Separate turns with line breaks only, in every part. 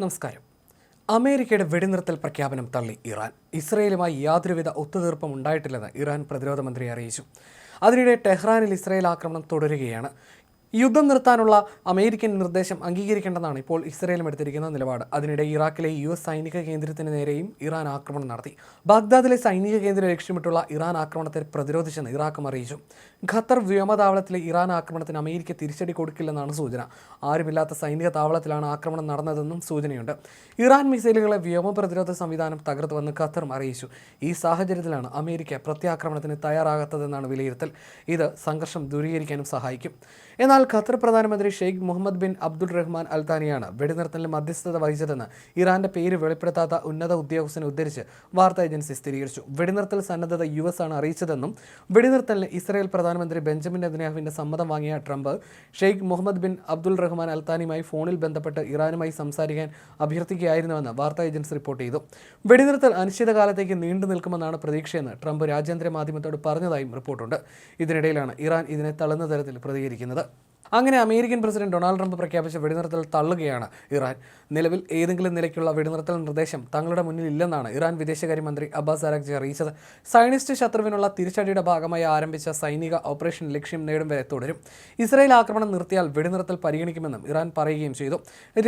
നമസ്കാരം. അമേരിക്കയുടെ വെടിനിർത്തൽ പ്രഖ്യാപനം തള്ളി ഇറാൻ. ഇസ്രയേലുമായി യാതൊരുവിധ ഒത്തുതീർപ്പും ഉണ്ടായിട്ടില്ലെന്ന് ഇറാൻ പ്രതിരോധ മന്ത്രി അറിയിച്ചു. അതിനിടെ ടെഹ്റാനിൽ ഇസ്രയേൽ ആക്രമണം തുടരുകയാണ്. യുദ്ധം നിർത്താനുള്ള അമേരിക്കൻ നിർദ്ദേശം അംഗീകരിക്കേണ്ടതാണ് ഇപ്പോൾ ഇസ്രയേലും എടുത്തിരിക്കുന്ന നിലപാട്. അതിനിടെ ഇറാഖിലെ യു എസ് സൈനിക കേന്ദ്രത്തിന് നേരെയും ഇറാൻ ആക്രമണം നടത്തി. ബാഗ്ദാദിലെ സൈനിക കേന്ദ്രം ലക്ഷ്യമിട്ടുള്ള ഇറാൻ ആക്രമണത്തെ പ്രതിരോധിച്ചെന്ന് ഇറാഖും അറിയിച്ചു. ഖത്തർ വ്യോമതാവളത്തിലെ ഇറാൻ ആക്രമണത്തിന് അമേരിക്ക തിരിച്ചടി കൊടുക്കില്ലെന്നാണ് സൂചന. ആരുമില്ലാത്ത സൈനിക താവളത്തിലാണ് ആക്രമണം നടന്നതെന്നും സൂചനയുണ്ട്. ഇറാൻ മിസൈലുകളെ വ്യോമ പ്രതിരോധ സംവിധാനം തകർത്തുവെന്ന് ഖത്തറും അറിയിച്ചു. ഈ സാഹചര്യത്തിലാണ് അമേരിക്ക പ്രത്യാക്രമണത്തിന് തയ്യാറാകാത്തതെന്നാണ് വിലയിരുത്തൽ. ഇത് സംഘർഷം ദൂരീകരിക്കാനും സഹായിക്കും. എന്നാൽ ഖത്തർ പ്രധാനമന്ത്രി Sheikh Mohammed bin Abdul Rahman അൽത്താനിയാണ് വെടിനിർത്തലിൽ മധ്യസ്ഥത വഹിച്ചതെന്ന് ഇറാന്റെ പേര് വെളിപ്പെടുത്താത്ത ഉന്നത ഉദ്യോഗസ്ഥനെ ഉദ്ധരിച്ച് വാർത്താ ഏജൻസി സ്ഥിരീകരിച്ചു. വെടിനിർത്തൽ സന്നദ്ധത യു എസ് ആണ് അറിയിച്ചതെന്നും വെടിനിർത്തലിന് ഇസ്രായേൽ പ്രധാനമന്ത്രി ബെഞ്ചമിൻ നെതന്യാഹുവിന്റെ സമ്മതം വാങ്ങിയ Trump Sheikh Mohammed bin Abdul Rahman അൽത്താനിയുമായി ഫോണിൽ ബന്ധപ്പെട്ട് ഇറാനുമായി സംസാരിക്കാൻ അഭ്യർത്ഥിക്കുകയായിരുന്നുവെന്ന് വാർത്താ ഏജൻസി റിപ്പോർട്ട് ചെയ്തു. വെടിനിർത്തൽ അനിശ്ചിതകാലത്തേക്ക് നീണ്ടു നിൽക്കുമെന്നാണ് പ്രതീക്ഷയെന്ന് ട്രംപ് രാജ്യാന്തര മാധ്യമത്തോട് പറഞ്ഞതായും റിപ്പോർട്ടുണ്ട്. ഇതിനിടയിലാണ് ഇറാൻ ഇതിനെ തള്ളുന്ന തരത്തിൽ പ്രതികരിക്കുന്നത്. അങ്ങനെ അമേരിക്കൻ പ്രസിഡന്റ് ഡൊണാൾഡ് ട്രംപ് പ്രഖ്യാപിച്ച വെടിനിർത്തൽ തള്ളുകയാണ് ഇറാൻ. നിലവിൽ ഏതെങ്കിലും നിലയ്ക്കുള്ള വെടിനിർത്തൽ നിർദ്ദേശം തങ്ങളുടെ മുന്നിൽ ഇല്ലെന്നാണ് ഇറാൻ വിദേശകാര്യമന്ത്രി അബ്ബാസ് അറാഖ്ജി അറിയിച്ചത്. സൈനിസ്റ്റ് ശത്രുവിനുള്ള തിരിച്ചടിയുടെ ഭാഗമായി ആരംഭിച്ച സൈനിക ഓപ്പറേഷൻ ലക്ഷ്യം നേടും വരെ തുടരും. ഇസ്രായേൽ ആക്രമണം നിർത്തിയാൽ വെടിനിർത്തൽ പരിഗണിക്കുമെന്നും ഇറാൻ പറയുകയും ചെയ്തു.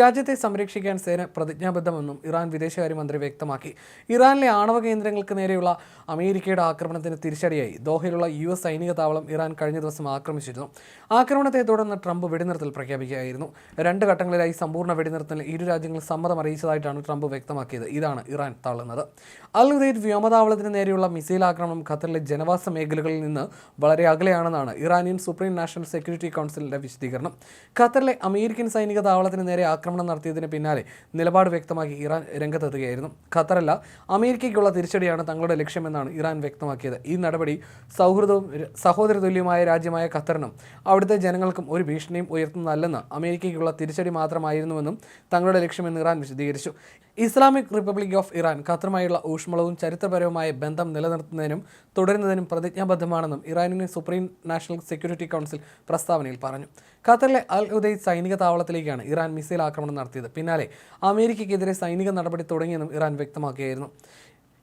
രാജ്യത്തെ സംരക്ഷിക്കാൻ സേന പ്രതിജ്ഞാബദ്ധമെന്നും ഇറാൻ വിദേശകാര്യമന്ത്രി വ്യക്തമാക്കി. ഇറാനിലെ ആണവ കേന്ദ്രങ്ങൾക്ക് നേരെയുള്ള അമേരിക്കയുടെ ആക്രമണത്തിന് തിരിച്ചടിയായി. ദോഹയിലുള്ള യു സൈനിക താവളം ഇറാൻ കഴിഞ്ഞ ദിവസം ആക്രമിച്ചിരുന്നു. ആക്രമണത്തെ തുടർന്ന് ട്രംപ് വെടിനിർത്തൽ പ്രഖ്യാപിക്കുകയായിരുന്നു. രണ്ട് ഘട്ടങ്ങളിലായി സമ്പൂർണ വെടിനിർത്തലിൽ ഇരു രാജ്യങ്ങളും സമ്മതം അറിയിച്ചതായിട്ടാണ് ട്രംപ് വ്യക്തമാക്കിയത്. ഇതാണ് ഇറാൻ തള്ളുന്നത്. അൽ ഉദൈദ് വ്യോമതാവളത്തിന് നേരെയുള്ള മിസൈൽ ആക്രമണം ഖത്തറിലെ ജനവാസ മേഖലകളിൽ നിന്ന് വളരെ അകലെയാണെന്നാണ് ഇറാനിയൻ സുപ്രീം നാഷണൽ സെക്യൂരിറ്റി കൗൺസിലിന്റെ വിശദീകരണം. ഖത്തറിലെ അമേരിക്കൻ സൈനിക താവളത്തിന് നേരെ ആക്രമണം നടത്തിയതിന് പിന്നാലെ നിലപാട് വ്യക്തമാക്കി ഇറാൻ രംഗത്തെത്തുകയായിരുന്നു. ഖത്തറല്ല അമേരിക്കയ്ക്കുള്ള തിരിച്ചടിയാണ് തങ്ങളുടെ ലക്ഷ്യമെന്നാണ് ഇറാൻ വ്യക്തമാക്കിയത്. ഈ നടപടി സൗഹൃദവും സഹോദരതുല്യമായ രാജ്യമായ ഖത്തറിനും അവിടുത്തെ ജനങ്ങൾക്കും ഒരു ഭീഷണിയും ഉയർത്തുന്നതല്ലെന്ന് അമേരിക്കയ്ക്കുള്ള തിരിച്ചടി മാത്രമായിരുന്നുവെന്നും തങ്ങളുടെ ലക്ഷ്യമെന്ന് ഇറാൻ വിശദീകരിച്ചു. ഇസ്ലാമിക് റിപ്പബ്ലിക് ഓഫ് ഇറാൻ ഖത്തറുമായുള്ള ഊഷ്മളവും ചരിത്രപരവുമായ ബന്ധം നിലനിർത്തുന്നതിനും തുടരുന്നതിനും പ്രതിജ്ഞാബദ്ധമാണെന്നും Iranian supreme national security council പ്രസ്താവനയിൽ പറഞ്ഞു. ഖത്തറിലെ അൽ ഉദയ് സൈനിക താവളത്തിലേക്കാണ് ഇറാൻ മിസൈൽ ആക്രമണം നടത്തിയത്. പിന്നാലെ അമേരിക്കയ്ക്കെതിരെ സൈനിക നടപടി തുടങ്ങിയെന്നും ഇറാൻ വ്യക്തമാക്കിയായിരുന്നു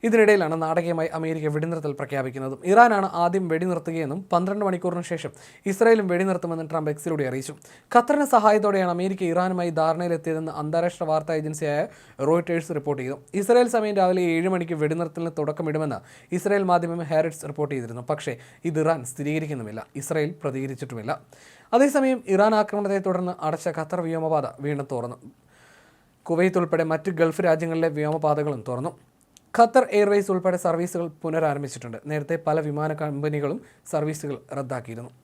ഇതിനിടയിലാണ് നാടകീയമായി അമേരിക്ക വെടിനിർത്തൽ പ്രഖ്യാപിക്കുന്നത്. ഇറാനാണ് ആദ്യം വെടിനിർത്തുകയെന്നും പന്ത്രണ്ട് മണിക്കൂറിന് ശേഷം ഇസ്രായേലും വെടിനിർത്തുമെന്നും ട്രംപ് എക്സിലൂടെ അറിയിച്ചു. ഖത്തറിന് സഹായത്തോടെയാണ് അമേരിക്ക ഇറാനുമായി ധാരണയിലെത്തിയതെന്ന് അന്താരാഷ്ട്ര വാർത്താ ഏജൻസിയായ റോയിട്ടേഴ്സ് റിപ്പോർട്ട് ചെയ്തു. ഇസ്രായേൽ സമയം രാവിലെ ഏഴ് മണിക്ക് വെടിനിർത്തലിന് തുടക്കമിടുമെന്ന് ഇസ്രായേൽ മാധ്യമം ഹാരിറ്റ്സ് റിപ്പോർട്ട് ചെയ്തിരുന്നു. പക്ഷേ ഇത് ഇറാൻ സ്ഥിരീകരിക്കുന്നുമില്ല. ഇസ്രായേൽ പ്രതികരിച്ചിട്ടുമില്ല. അതേസമയം ഇറാൻ ആക്രമണത്തെ തുടർന്ന് അടച്ച ഖത്തർ വ്യോമപാത വീണ്ടും തുറന്നു. കുവൈത്ത് ഉൾപ്പെടെ മറ്റ് ഗൾഫ് രാജ്യങ്ങളിലെ വ്യോമപാതകളും തുറന്നു. ഖത്തർ എയർവേസ് ഉൾപ്പെടെ സർവീസുകൾ പുനരാരംഭിച്ചിട്ടുണ്ട്. നേരത്തെ പല വിമാന കമ്പനികളും സർവീസുകൾ റദ്ദാക്കിയിരുന്നു.